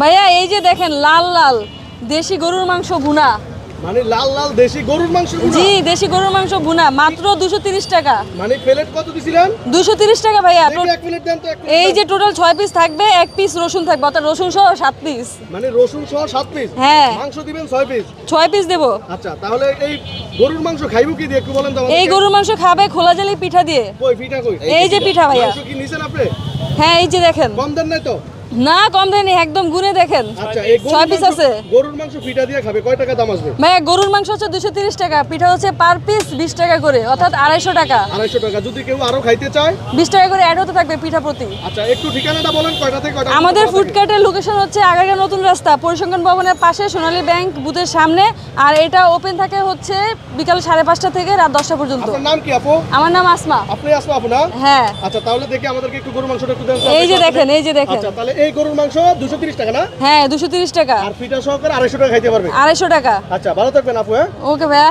ভাইয়া এই যে দেখেন লাল লাল দেশি গরুর মাংস ভুনা। মানে লাল লাল দেশি গরুর মাংস। জি দেশি গরুর মাংস ভুনা মাত্র দুশো তিরিশ টাকা। মানে প্লেট কত দিছিলেন? দুশো তিরিশ টাকা ভাইয়া এক প্লেট দেন তো এই যে টোটাল ছয় পিস থাকবে এক পিস রসুন থাকবে অর্থাৎ রসুন সহ সাত পিস। মানে রসুন সহ সাত পিস? হ্যাঁ। মাংস দিবেন ছয় পিস? ছয় পিস দেবো। আচ্ছা তাহলে এই গরুর মাংস খাইবো কি দিয়ে একটু বলেন তো এই গরুর মাংস খাবে খোলা জালি পিঠা দিয়ে। কই পিঠা কই? এই যে পিঠা ভাইয়া। মাংস কি নিছেন আপনি? হ্যাঁ এই যে দেখেন। কম দেন নাই তো? না কম দেয়নি একদম গুনে দেখেন। আচ্ছা ছয় পিস আছে। গরুর মাংস পিঠা দিয়ে খাবে কয় টাকা দাম আসবে? গরুর মাংস হচ্ছে দুশো তিরিশ টাকা পিঠা হচ্ছে পার পিস বিশ টাকা করে অর্থাৎ আড়াইশো টাকা। আড়াইশো টাকা যদি কেউ আরও খাইতে চায়? বিশ টাকা করে অ্যাড হতে থাকবে পিঠা প্রতি। আচ্ছা একটু ঠিকানাটা বলেন কয়টা থেকে কয়টা আমাদের? ফুডকার্টের লোকেশন হচ্ছে আগারগাঁ নতুন রাস্তা পরিসংখ্যান ভবনের পাশে সোনালী ব্যাংক বুথের সামনে আর এটা ওপেন থাকে হচ্ছে বিকাল সাড়ে পাঁচটা থেকে রাত দশটা পর্যন্ত। আপনার নাম কি আপু? আমার নাম আসমা। আপনি আপু না? হ্যাঁ। আচ্ছা তাহলে দেখি আমাদেরকে একটু গরুর মাংসটা একটু দেন এই যে দেখেন এই যে দেখেন। আচ্ছা তাহলে এই গরুর মাংস দুশো তিরিশ টাকা না? হ্যাঁ দুশো তিরিশ টাকা। আর পিঠা সহকারে আড়াইশো টাকা খাইতে পারবে? আড়াইশো টাকা। আচ্ছা ভালো থাকবেন আপু হ্যাঁ? ওকে ভাইয়া।